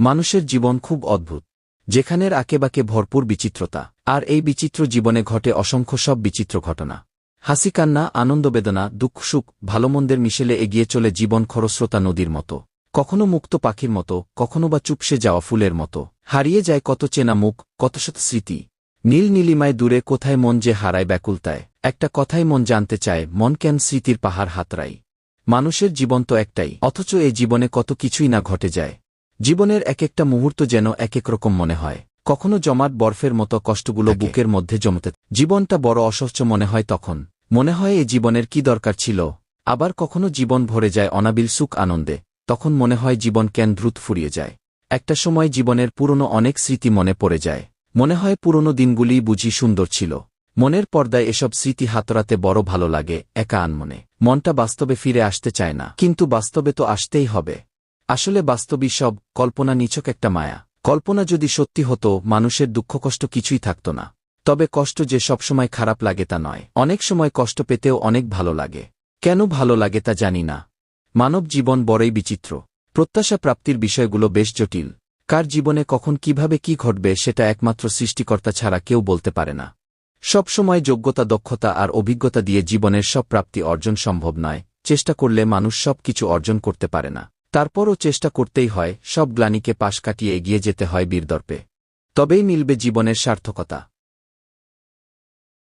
মানুষের জীবন খুব অদ্ভুত। যেখানের আকেবাকে ভরপুর বিচিত্রতা, আর এই বিচিত্র জীবনে ঘটে অসংখ্য সব বিচিত্র ঘটনা। হাসি কান্না আনন্দবেদনা, দুঃখ, সুখ, ভালোমন্দের মিশেলে এগিয়ে চলে জীবন খরস্রোতা নদীর মতো। কখনো মুক্ত পাখির মতো, কখনো বা চুপসে যাওয়া ফুলের মতো। হারিয়ে যায় কত চেনা মুখ, কত শত স্মৃতি। নীল নীলিমায় দূরে কোথায় মন যে হারায় ব্যাকুলতায়। একটা কথাই মন জানতে চায়, মন কেন স্মৃতির পাহাড় হাতরাই মানুষের জীবন তো একটাই, অথচ এই জীবনে কত কিছুই না ঘটে যায়। জীবনের এক একটা মুহূর্ত যেন এক এক রকম মনে হয়। কখনো জমাট বরফের মতো কষ্টগুলো বুকের মধ্যে জমতে জীবনটা বড় অসহ্য মনে হয় তখন। মনে হয় এ জীবনের কি দরকার ছিল? আবার কখনো জীবন ভরে যায় অনাবিল সুখ আনন্দে। তখন মনে হয় জীবন কেন দ্রুত ফুরিয়ে যায়। একটা সময় জীবনের পুরনো অনেক স্মৃতি মনে পড়ে যায়। মনে হয় পুরনো দিনগুলিই বুঝি সুন্দর ছিল। মনের পর্দায় এসব স্মৃতি হাতরাতে বড় ভালো লাগে একা আনমনে। মনটা বাস্তবে ফিরে আসতে চায় না। কিন্তু বাস্তবে তো আসতেই হবে। আসলে বাস্তবই সব কল্পনা নিচক একটা মায়া। কল্পনা যদি সত্যি হতো, মানুষের দুঃখকষ্ট কিছুই থাকত না। তবে কষ্ট যে সবসময় খারাপ লাগে তা নয়। অনেক সময় কষ্ট পেতেও অনেক ভালো লাগে। কেন ভালো লাগে তা জানি না। মানব জীবন বড়ই বিচিত্র। প্রত্যাশা প্রাপ্তির বিষয়গুলো বেশ জটিল। কার জীবনে কখন কীভাবে কি ঘটবে সেটা একমাত্র সৃষ্টিকর্তা ছাড়া কেউ বলতে পারে না। সব সময় যোগ্যতা, দক্ষতা আর অভিজ্ঞতা দিয়ে জীবনের সব প্রাপ্তি অর্জন সম্ভব নয়। চেষ্টা করলে মানুষ সব কিছু অর্জন করতে পারে না। তারপরও চেষ্টা করতেই হয়, সব গ্লানিকে পাশ কাটিয়ে এগিয়ে যেতে হয় বীরদর্পে। তবেই মিলবে জীবনের সার্থকতা।